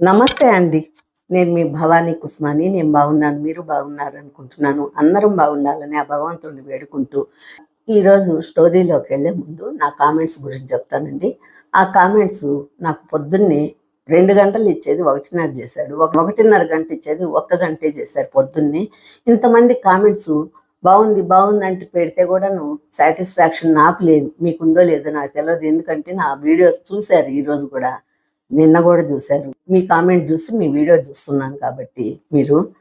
నమస్తే అండి. నేను మీ భవానీ కుస్మాని. నేను బాగున్నాను. మీరు బాగున్నారు అనుకుంటున్నాను. అందరం బాగుండాలని ఆ భగవంతుడిని వేడుకుంటూ ఈరోజు స్టోరీలోకి వెళ్ళే ముందు నా కామెంట్స్ గురించి చెప్తానండి. ఆ కామెంట్స్ నాకు పొద్దున్నే రెండు గంటలు ఇచ్చేది ఒకటిన్నర చేశాడు. ఒకటిన్నర గంట ఇచ్చేది ఒక్క గంటే చేశారు పొద్దున్నే. ఇంతమంది కామెంట్స్ బాగుంది బాగుంది అంటే పెడితే కూడాను సాటిస్ఫాక్షన్ నాకు లేదు మీకుందో లేదో నాకు తెలియదు ఎందుకంటే నా వీడియోస్ చూశారు ఈరోజు కూడా. నిన్న కూడా చూశారు. మీ కామెంట్ చూసి మీ వీడియో చూస్తున్నాను కాబట్టి మీరు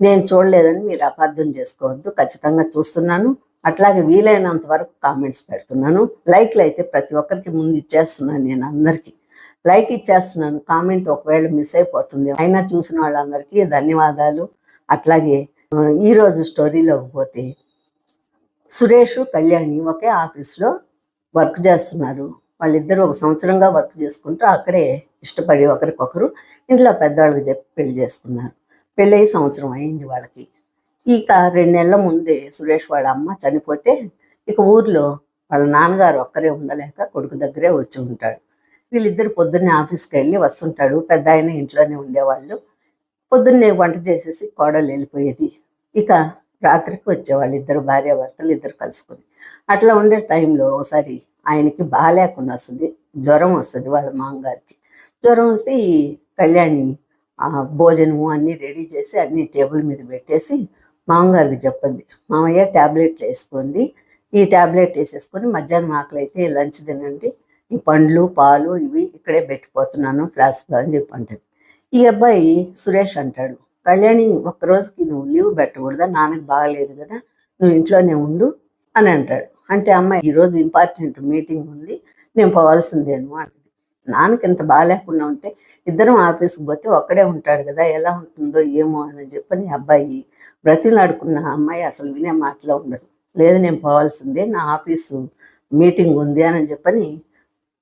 నేను చూడలేదని మీరు అపార్థం చేసుకోవద్దు. ఖచ్చితంగా చూస్తున్నాను. అట్లాగే వీలైనంత వరకు కామెంట్స్ పెడుతున్నాను. లైక్లు అయితే ప్రతి ఒక్కరికి ముందు ఇచ్చేస్తున్నాను నేను అందరికీ. లైక్ ఇచ్చేస్తున్నాను. కామెంట్ ఒకవేళ మిస్ అయిపోతుంది. అయినా చూసిన వాళ్ళందరికీ ధన్యవాదాలు. అట్లాగే ఈరోజు స్టోరీలోకి పోతే సురేష్ కళ్యాణి ఒకే ఆఫీస్లో వర్క్ చేస్తున్నారు. వాళ్ళిద్దరూ ఒక సంవత్సరంగా వర్క్ చేసుకుంటూ అక్కడే ఇష్టపడి ఒకరికొకరు ఇంట్లో పెద్దవాళ్ళకి చెప్పి పెళ్ళి చేసుకున్నారు. పెళ్ళి అయ్యి సంవత్సరం అయింది వాళ్ళకి. ఇక రెండు నెలల ముందే సురేష్ వాళ్ళ అమ్మ చనిపోతే ఇక ఊర్లో వాళ్ళ నాన్నగారు ఒక్కరే ఉండలేక కొడుకు దగ్గరే వచ్చి ఉంటాడు. వీళ్ళిద్దరు పొద్దున్నే ఆఫీస్కి వెళ్ళి వస్తుంటాడు. పెద్ద ఆయన ఇంట్లోనే ఉండేవాళ్ళు. పొద్దున్నే వంట చేసేసి కోడలు వెళ్ళిపోయేది. ఇక రాత్రికి వచ్చేవాళ్ళు ఇద్దరు భార్యాభర్తలు ఇద్దరు కలుసుకుని. అట్లా ఉండే టైంలో ఒకసారి ఆయనకి బాగాలేకుండా వస్తుంది. జ్వరం వస్తుంది వాళ్ళ మామగారికి. జ్వరం వస్తే ఈ కళ్యాణి భోజనము అన్నీ రెడీ చేసి అన్ని టేబుల్ మీద పెట్టేసి మామగారికి చెప్పండి మామయ్య ట్యాబ్లెట్లు వేసుకోండి. ఈ ట్యాబ్లెట్ వేసేసుకొని మధ్యాహ్నం ఆకలి అయితే లంచ్ తినండి. ఈ పండ్లు పాలు ఇవి ఇక్కడే పెట్టిపోతున్నాను ఫ్లాస్క్లో అని చెప్పి అంటది. ఈ అబ్బాయి సురేష్ అంటాడు. కళ్యాణి ఒక్క రోజుకి నువ్వు లీవ్ పెట్టకూడదా? నాన్నకి బాగలేదు కదా. నువ్వు ఇంట్లోనే ఉండు అని అంటాడు. అంటే అమ్మాయి ఈరోజు ఇంపార్టెంట్ మీటింగ్ ఉంది నేను పోవాల్సిందేను అంటది నాన్నకి ఇంత బాగాలేకుండా ఉంటే ఇద్దరం ఆఫీస్కి పోతే ఒక్కడే ఉంటాడు కదా ఎలా ఉంటుందో ఏమో అని చెప్పని అబ్బాయి బ్రతిలాడుకున్న అమ్మాయి అసలు వినే మాటలో ఉండదు. లేదు నేను పోవాల్సిందే నా ఆఫీసు మీటింగ్ ఉంది అని చెప్పని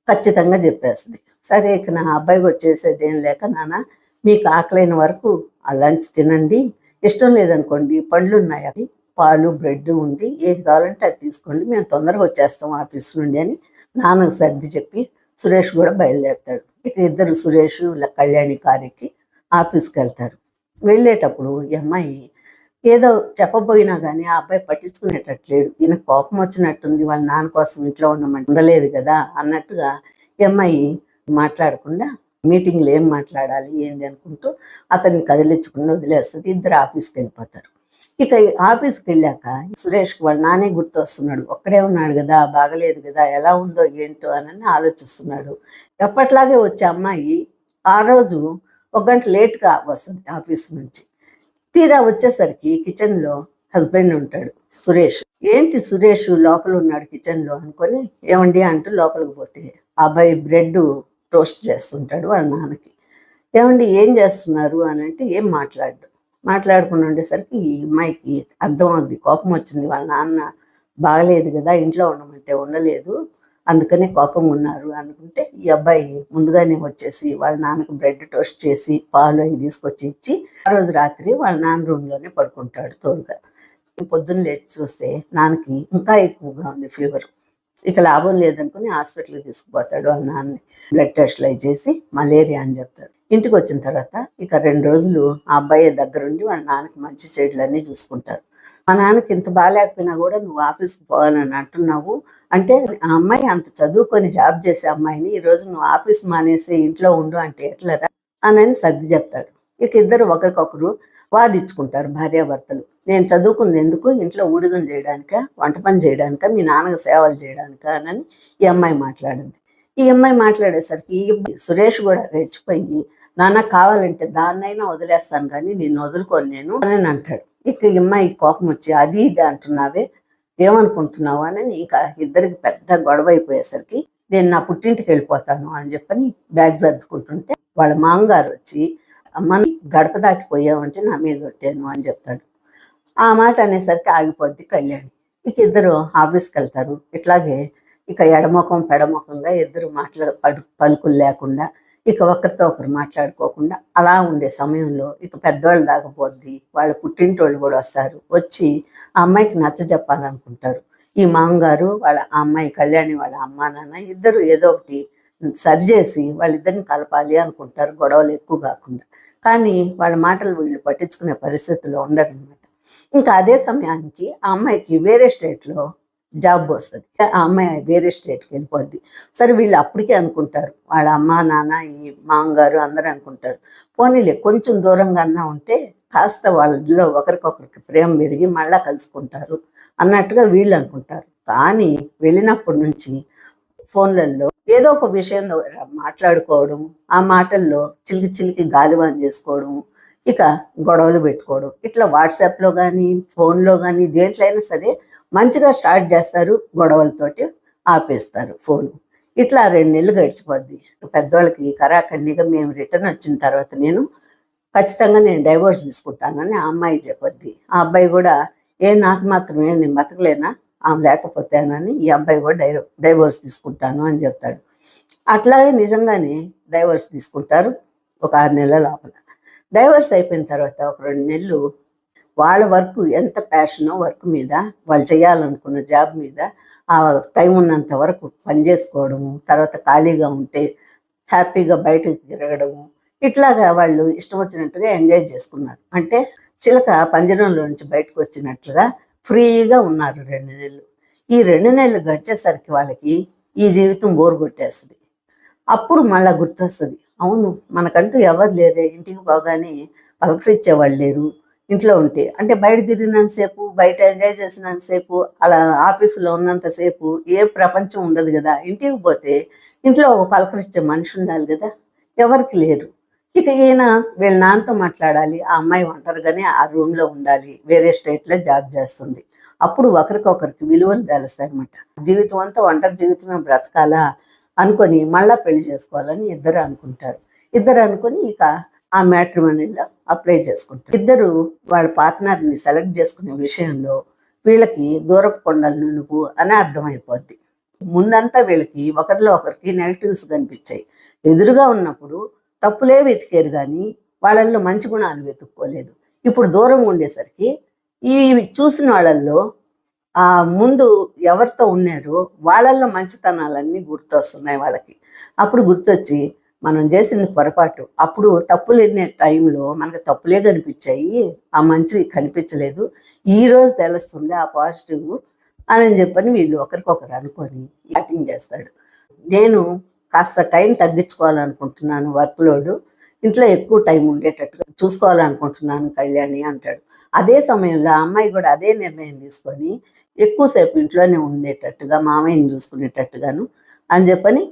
ఖచ్చితంగా చెప్పేస్తుంది. సరే ఇక నా అబ్బాయి కూడా చేసేది ఏం లేక నాన్న మీకు ఆకలైన వరకు ఆ లంచ్ తినండి. ఇష్టం లేదనుకోండి పండ్లు ఉన్నాయి అవి పాలు బ్రెడ్ ఉంది. ఏది కావాలంటే అది తీసుకోండి. మేము తొందరగా వచ్చేస్తాం ఆఫీస్ నుండి అని నాన్నకు సర్ది చెప్పి సురేష్ కూడా బయలుదేరుతాడు. ఇక ఇద్దరు సురేష్ కళ్యాణి కారుకి ఆఫీస్కి వెళ్తారు. వెళ్ళేటప్పుడు ఈ అమ్మాయి ఏదో చెప్పబోయినా కానీ ఆ అబ్బాయి పట్టించుకునేటట్లేడు ఈయన కోపం వచ్చినట్టుంది. వాళ్ళ నాన్న కోసం ఇంట్లో ఉండమంటే ఉండలేదు కదా అన్నట్టుగా ఈ అమ్మాయి మాట్లాడకుండా మీటింగ్లో ఏం మాట్లాడాలి ఏంది అనుకుంటూ అతన్ని కదిలించుకుని వదిలేస్తుంది. ఇద్దరు ఆఫీస్కి వెళ్ళిపోతారు. ఇక ఈ ఆఫీస్కి వెళ్ళాక సురేష్కి వాళ్ళ నానే గుర్తొస్తున్నాడు. ఒక్కడే ఉన్నాడు కదా బాగలేదు కదా ఎలా ఉందో ఏంటో అని ఆలోచిస్తున్నాడు. ఎప్పట్లాగే వచ్చే అమ్మాయి ఆ రోజు ఒక గంట లేట్గా వస్తుంది ఆఫీస్ నుంచి. తీరా వచ్చేసరికి కిచెన్లో హస్బెండ్ ఉంటాడు సురేష్. ఏంటి సురేష్ లోపల ఉన్నాడు కిచెన్లో అనుకొని ఏమండి అంటూ లోపలికి పోతే ఆ అబ్బాయి బ్రెడ్ టోస్ట్ చేస్తుంటాడు వాళ్ళ నాన్నకి. ఏమండి ఏం చేస్తున్నారు? అని అంటే ఏం మాట్లాడు మాట్లాడుకుని ఉండేసరికి ఈ అమ్మాయికి అర్థం అవుద్ది కోపం వచ్చింది. వాళ్ళ నాన్న బాగలేదు కదా ఇంట్లో ఉండమంటే ఉండలేదు అందుకనే కోపం ఉన్నారు అనుకుంటే ఈ అబ్బాయి ముందుగానే వచ్చేసి వాళ్ళ నాన్నకు బ్రెడ్ టోస్ట్ చేసి పాలు అవి తీసుకొచ్చి ఇచ్చి ఆ రోజు రాత్రి వాళ్ళ నాన్న రూమ్లోనే పడుకుంటాడు తోడుగా. పొద్దున్న లేచి చూస్తే నాన్నకి ఇంకా ఎక్కువగా ఉంది ఫీవర్ ఇక లాభం లేదనుకుని హాస్పిటల్కి తీసుకుపోతాడు వాళ్ళ నాన్నని బ్లడ్ టెస్ట్లు అవి చేసి మలేరియా అని చెప్తాడు. ఇంటికి వచ్చిన తర్వాత ఇక రెండు రోజులు ఆ అబ్బాయి దగ్గరుండి వాళ్ళ నాన్నకి మంచి చెడులన్నీ చూసుకుంటారు. మా నాన్నకి ఇంత బాగాలేకపోయినా కూడా నువ్వు ఆఫీస్కి పోవాలని అంటున్నావు. అంటే ఆ అమ్మాయి అంత చదువుకొని జాబ్ చేసే అమ్మాయిని ఈ రోజు నువ్వు ఆఫీస్ మానేసి ఇంట్లో ఉండు అంటే ఎట్లరా అని సర్ది చెప్తాడు. ఇక ఇద్దరు ఒకరికొకరు వాదించుకుంటారు భార్యాభర్తలు. నేను చదువుకుంది ఎందుకు? ఇంట్లో ఊడిగం చేయడానిక? వంట పని చేయడానిక? మీ నాన్నకు సేవలు చేయడానిక? అని ఈ అమ్మాయి మాట్లాడింది. ఈ అమ్మాయి మాట్లాడేసరికి ఈ సురేష్ కూడా రెచ్చిపోయి నాన్న కావాలంటే దాన్నైనా వదిలేస్తాను కానీ నిన్ను వదులుకోను నేను అని అంటాడు. ఇక అమ్మాయి కోపం వచ్చి అది ఇది అంటున్నావే ఏమనుకుంటున్నావు? అని ఇక ఇద్దరికి పెద్ద గొడవ అయిపోయేసరికి నేను నా పుట్టింటికి వెళ్ళిపోతాను అని చెప్పని బ్యాగ్ సర్దుకుంటుంటే వాళ్ళ మామగారు వచ్చి అమ్మ గడప దాటిపోయావంటే నా మీద కొట్టాను అని చెప్తాడు. ఆ మాట అనేసరికి ఆగిపోద్ది కళ్యాణి. ఇక ఇద్దరు ఆఫీస్కి వెళ్తారు. ఇట్లాగే ఇక ఎడముఖం పెడముఖంగా ఇద్దరు మాట్లాడ పడు పలుకులు లేకుండా ఇక ఒకరితో ఒకరు మాట్లాడుకోకుండా అలా ఉండే సమయంలో ఇక పెద్దవాళ్ళు దాకపోద్ది వాళ్ళ పుట్టింటోళ్ళు కూడా వస్తారు. వచ్చి ఆ అమ్మాయికి నచ్చ చెప్పాలనుకుంటారు. ఈ మామగారు వాళ్ళ అమ్మాయి కళ్యాణి వాళ్ళ అమ్మా నాన్న ఇద్దరు ఏదో ఒకటి సరిచేసి వాళ్ళిద్దరిని కలపాలి అనుకుంటారు గొడవలు ఎక్కువ కాకుండా. కానీ వాళ్ళ మాటలు వీళ్ళు పట్టించుకునే పరిస్థితిలో ఉండరు అనమాట ఇంకా అదే సమయానికి ఆ అమ్మాయికి వేరే స్టేట్లో జాబ్ వస్తుంది. ఆ అమ్మాయి వేరే స్టేట్కి వెళ్ళిపోద్ది. సరే వీళ్ళు అప్పటికే అనుకుంటారు. వాళ్ళ అమ్మ నాన్న ఈ మామగారు అందరూ అనుకుంటారు. పోనీలే కొంచెం దూరంగా అన్నా ఉంటే కాస్త వాళ్ళలో ఒకరికొకరికి ప్రేమ పెరిగి మళ్ళా కలుసుకుంటారు అన్నట్టుగా వీళ్ళు అనుకుంటారు. కానీ వెళ్ళినప్పటి నుంచి ఫోన్లలో ఏదో ఒక విషయం మాట్లాడుకోవడం ఆ మాటల్లో చిలికి చిలికి గాలివాన్ చేసుకోవడం ఇక గొడవలు పెట్టుకోవడం ఇట్లా వాట్సాప్లో కానీ ఫోన్లో కానీ దేంట్లో అయినా సరే మంచిగా స్టార్ట్ చేస్తారు గొడవలతోటి ఆపేస్తారు ఫోన్. ఇట్లా రెండు నెలలు గడిచిపోద్ది. పెద్దవాళ్ళకి కరాఖండిగా మేము రిటర్న్ వచ్చిన తర్వాత నేను ఖచ్చితంగా నేను డైవోర్స్ తీసుకుంటానని ఆ అమ్మాయి చెప్పొద్ది. ఆ అబ్బాయి కూడా ఏ నాకు మాత్రమే నేను బతకలేనా? ఆమె లేకపోతేనని ఈ అబ్బాయి కూడా డై డైవోర్స్ తీసుకుంటాను అని చెప్తాడు. అట్లాగే నిజంగానే డైవోర్స్ తీసుకుంటారు ఒక ఆరు నెలల లోపల. డైవర్స్ అయిపోయిన తర్వాత ఒక రెండు నెలలు వాళ్ళ వర్క్ ఎంత ప్యాషనో వర్క్ మీద వాళ్ళు చేయాలనుకున్న జాబ్ మీద ఆ టైం ఉన్నంత వరకు పని చేసుకోవడము తర్వాత ఖాళీగా ఉంటే హ్యాపీగా బయటకు తిరగడము ఇట్లాగా వాళ్ళు ఇష్టం వచ్చినట్టుగా ఎంజాయ్ చేసుకున్నారు. అంటే చిలక పంజరంలో నుంచి బయటకు వచ్చినట్లుగా ఫ్రీగా ఉన్నారు రెండు నెలలు. ఈ రెండు నెలలు గడిచేసరికి వాళ్ళకి ఈ జీవితం బోరు కొట్టేస్తుంది. అప్పుడు మళ్ళీ గుర్తొస్తుంది. అవును మనకంటూ ఎవరు లేరే ఇంటికి పోగానే పలకరించేవాళ్ళు లేరు ఇంట్లో ఉంటే. అంటే బయట తిరిగినంతసేపు బయట ఎంజాయ్ చేసినంతసేపు అలా ఆఫీసులో ఉన్నంతసేపు ఏ ప్రపంచం ఉండదు కదా. ఇంటికి పోతే ఇంట్లో ఒక పలకరించే మనిషి ఉండాలి కదా. ఎవరికి లేరు. ఇక ఈయన వీళ్ళ నాన్నతో మాట్లాడాలి. ఆ అమ్మాయి ఒంటరిగానే ఆ రూమ్లో ఉండాలి. వేరే స్టేట్లో జాబ్ చేస్తుంది. అప్పుడు ఒకరికొకరికి విలువలు తెలుస్తాయన్నమాట. జీవితం అంతా ఒంటరి జీవితమే బ్రతకాలా అనుకొని మళ్ళా పెళ్ళి చేసుకోవాలని ఇద్దరు అనుకుంటారు. ఇద్దరు అనుకొని ఇక ఆ మ్యాట్రిమోనీలో అప్లై చేసుకుంటారు. ఇద్దరు వాళ్ళ పార్ట్నర్ని సెలెక్ట్ చేసుకునే విషయంలో వీళ్ళకి దూరపు కొండలు నువ్వు అని అర్థమైపోద్ది. ముందంతా వీళ్ళకి ఒకరిలో ఒకరికి నెగటివ్స్ కనిపించాయి. ఎదురుగా ఉన్నప్పుడు తప్పులే వెతికారు కానీ వాళ్ళల్లో మంచి గుణాలు వెతుక్కోలేదు. ఇప్పుడు దూరం ఉండేసరికి ఈ చూసిన వాళ్ళల్లో ఆ ముందు ఎవరితో ఉన్నారో వాళ్ళల్లో మంచితనాలన్నీ గుర్తొస్తున్నాయి వాళ్ళకి. అప్పుడు గుర్తొచ్చి మనం చేసిన పొరపాటు. అప్పుడు తప్పులు ఎన్నే టైంలో మనకు తప్పులే కనిపించాయి. ఆ మంచి కనిపించలేదు. ఈ రోజు తెలుస్తుంది ఆ పాజిటివ్ అని చెప్పని వీళ్ళు ఒకరికొకరు అనుకొని యాక్టింగ్ చేస్తాడు. నేను కాస్త టైం తగ్గించుకోవాలనుకుంటున్నాను వర్క్ లోడ్ ఇంట్లో ఎక్కువ టైం ఉండేటట్టుగా చూసుకోవాలనుకుంటున్నాను కళ్యాణి అంటాడు. అదే సమయంలో ఆ అమ్మాయి కూడా అదే నిర్ణయం తీసుకొని ఎక్కువసేపు ఇంట్లోనే ఉండేటట్టుగా మామయ్యని చూసుకునేటట్టుగాను అని చెప్పని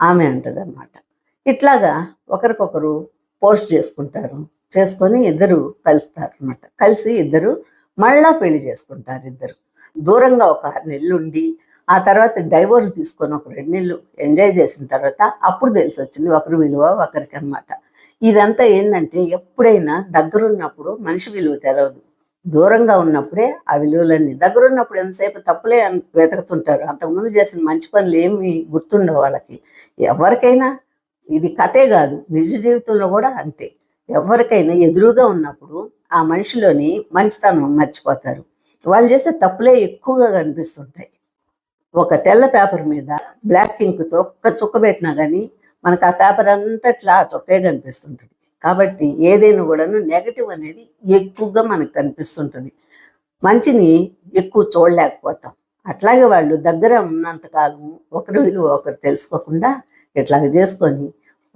ఆమె అంటదన్నమాట. ఇట్లాగా ఒకరికొకరు పోస్ట్ చేసుకుంటారు. చేసుకొని ఇద్దరు కలుస్తారు అనమాట కలిసి ఇద్దరు మళ్ళా పెళ్ళి చేసుకుంటారు ఇద్దరు. దూరంగా ఒక ఆరు నెలలు ఉండి ఆ తర్వాత డైవోర్స్ తీసుకొని ఒక రెండు నెలలు ఎంజాయ్ చేసిన తర్వాత అప్పుడు తెలిసి వచ్చింది ఒకరి విలువ ఒకరికి అనమాట ఇదంతా ఏంటంటే ఎప్పుడైనా దగ్గరున్నప్పుడు మనిషి విలువ తెలవదు. దూరంగా ఉన్నప్పుడే ఆ విలువలన్నీ. దగ్గరున్నప్పుడు ఎంతసేపు తప్పులే అన్- వెతుకుతుంటారు. అంతకుముందు చేసిన మంచి పనులు ఏమి గుర్తుండవు వాళ్ళకి. ఎవరికైనా ఇది కథే కాదు. నిజ జీవితంలో కూడా అంతే. ఎవరికైనా ఎదురుగా ఉన్నప్పుడు ఆ మనిషిలోని మంచితనం మర్చిపోతారు. వాళ్ళు చేసే తప్పులే ఎక్కువగా కనిపిస్తుంటాయి. ఒక తెల్ల పేపర్ మీద బ్లాక్ ఇంక్తో ఒక్క చుక్క పెట్టినా కానీ మనకు ఆ పేపర్ అంతట్లా ఆ చుక్కే కనిపిస్తుంటుంది. కాబట్టి ఏదైనా కూడాను నెగటివ్ అనేది ఎక్కువగా మనకు కనిపిస్తుంటుంది. మంచిని ఎక్కువ చూడలేకపోతాం. అట్లాగే వాళ్ళు దగ్గర ఉన్నంతకాలం ఒకరి విలువ ఒకరు తెలుసుకోకుండా ఇట్లా చేసుకొని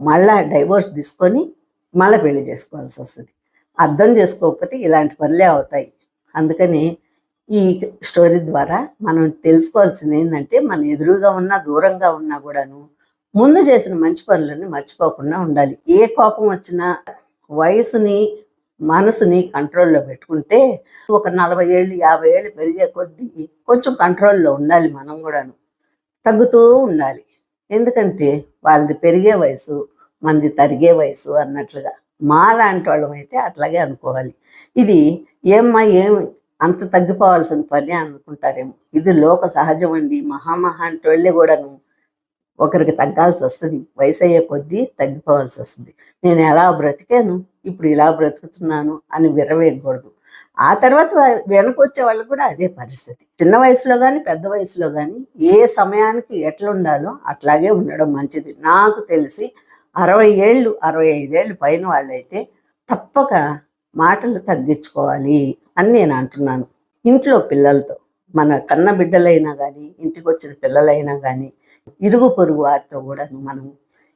మళ్ళా డైవోర్స్ తీసుకొని మళ్ళీ పెళ్ళి చేసుకోవాల్సి వస్తుంది. అర్థం చేసుకోకపోతే ఇలాంటి పనులే అవుతాయి. అందుకని ఈ స్టోరీ ద్వారా మనం తెలుసుకోవాల్సింది ఏంటంటే మన ఎదురుగా ఉన్నా దూరంగా ఉన్నా కూడాను ముందు చేసిన మంచి పనులను మర్చిపోకుండా ఉండాలి. ఏ కోపం వచ్చినా వయసుని మనసుని కంట్రోల్లో పెట్టుకుంటే ఒక నలభై ఏళ్ళు యాభై ఏళ్ళు పెరిగే కొద్దీ కొంచెం కంట్రోల్లో ఉండాలి మనం కూడాను. తగ్గుతూ ఉండాలి. ఎందుకంటే వాళ్ళది పెరిగే వయసు మంది తరిగే వయసు అన్నట్లుగా. మా లాంటి వాళ్ళం అయితే అట్లాగే అనుకోవాలి. ఇది ఏమ్మా ఏం అంత తగ్గిపోవాల్సిన పని అనుకుంటారేమో. ఇది లోక సహజం అండి. మహామహా అంటే వాళ్ళే కూడాను ఒకరికి తగ్గాల్సి వస్తుంది. వయసు అయ్యే కొద్దీ తగ్గిపోవాల్సి వస్తుంది. నేను ఎలా బ్రతికాను? ఇప్పుడు ఇలా బ్రతుకుతున్నాను అని విరవేయకూడదు ఆ తర్వాత వా- వెనకొచ్చే వాళ్ళు కూడా అదే పరిస్థితి. చిన్న వయసులో కానీ పెద్ద వయసులో కానీ ఏ సమయానికి ఎట్లా ఉండాలో అట్లాగే ఉండడం మంచిది. నాకు తెలిసి అరవై ఏళ్ళు అరవై ఐదేళ్ళు పైన వాళ్ళైతే తప్పక మాటలు తగ్గించుకోవాలి అని నేను అంటున్నాను. ఇంట్లో పిల్లలతో మన కన్న బిడ్డలైనా కానీ ఇంటికి వచ్చిన పిల్లలైనా కానీ ఇరుగు పొరుగు వారితో కూడా మనం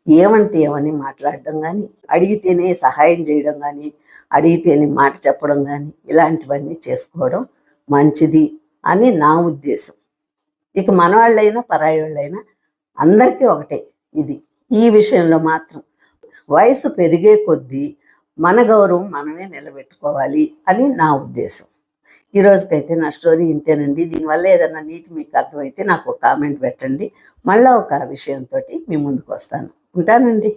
ఏమంటే ఏమని మాట్లాడడం కానీ అడిగితేనే సహాయం చేయడం కానీ అడిగితేనే మాట చెప్పడం కానీ ఇలాంటివన్నీ చేసుకోవడం మంచిది అని నా ఉద్దేశం. ఇక మనవాళ్ళైనా పరాయి వాళ్ళైనా అందరికీ ఒకటే ఇది. ఈ విషయంలో మాత్రం వయసు పెరిగే కొద్దీ మన గౌరవం మనమే నిలబెట్టుకోవాలి అని నా ఉద్దేశం. ఈ రోజుకైతే నా స్టోరీ ఇంతేనండి. దీనివల్ల ఏదైనా నీతి మీకు అర్థమైతే నాకు ఒక కామెంట్ పెట్టండి. మళ్ళీ ఒక విషయంతో మీ ముందుకు వస్తాను. ఉంటానండి.